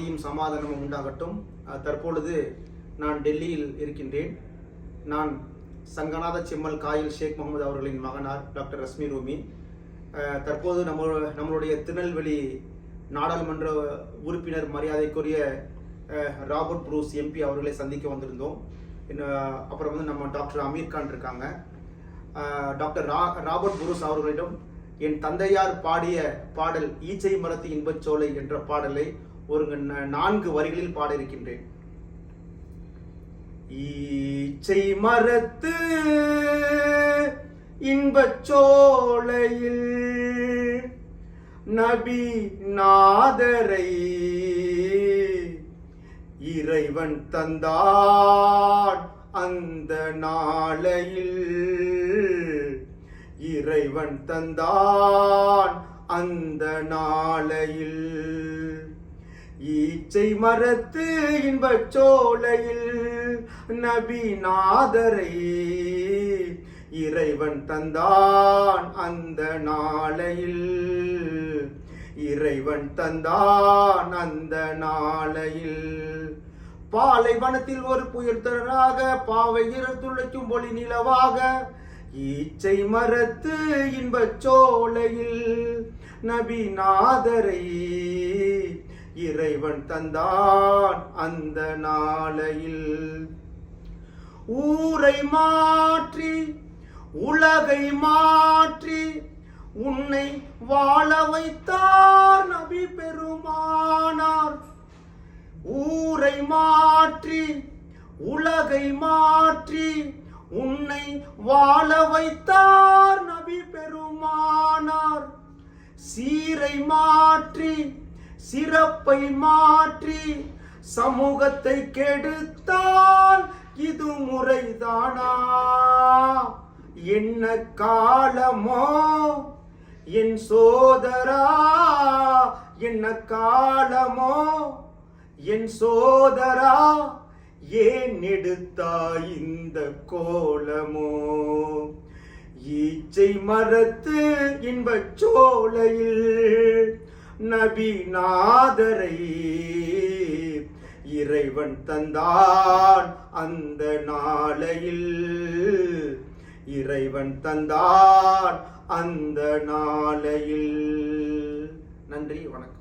சாந்தியும் சமாதானமும் உண்டாகட்டும். தற்பொழுது நான் டெல்லியில் இருக்கின்றேன். நான் சங்கநாத செம்மல் காயில் ஷேக் முகமது அவர்களின் மகனார் டாக்டர் ரஸ்மி ரூமி. தற்போது நம்ம நம்மளுடைய திருநெல்வேலி நாடாளுமன்ற உறுப்பினர் மரியாதைக்குரிய ராபர்ட் புரூஸ் எம்பி அவர்களை சந்திக்க வந்திருந்தோம். அப்புறம் வந்து நம்ம டாக்டர் அமீர் கான் இருக்காங்க. டாக்டர் ரா ராபர்ட் புரூஸ் அவர்களிடம் என் தந்தையார் பாடிய பாடல் ஈச்சை மரத்து இன்பச்சோலை என்ற பாடலை ஒரு நான்கு வரிகளில் பாட இருக்கின்றேன் ஈச்சை மரத்து இன்பச்சோலையில் நபி நாதரை இறைவன் தந்தான் அந்த நாளையில். இறைவன் தந்தான் அந்த நாளையில். ஈச்சை மரத்து இன்பச் சோலையில் நபி நாதரை இறைவன் தந்தான் அந்த நாளையில். இறைவன் தந்தான் அந்த நாளையில். பாலைவனத்தில் ஒரு புயல் திறனாக பாவை துளைக்கும் ஒளி நிலவாக ஈச்சை மரத்து இன்பச் சோலையில் நபி நாதரை இறைவன் தந்தான் அந்த நாளையில். ஊரை மாற்றி உலகை மாற்றி உன்னை வாழ வைத்தார் நபி பெருமானார். ஊரை மாற்றி உலகை மாற்றி உன்னை வாழ வைத்தார் நபி பெருமானார். சீரை மாற்றி சிறப்பை மாற்றி சமூகத்தை கெடுத்தால் இது முறைதானா? என்ன காலமோ? என் சோதரா? என்ன காலமோ? என் சோதரா? ஏன் எடுத்தாய் இந்த கோலமோ? ஈச்சை மரத்து இன்பச் சோலையில் நபி நாதரை இறைவன் தந்தான் அந்த நாளையில். இறைவன் தந்தான் அந்த நாளையில். நன்றி வணக்கம்.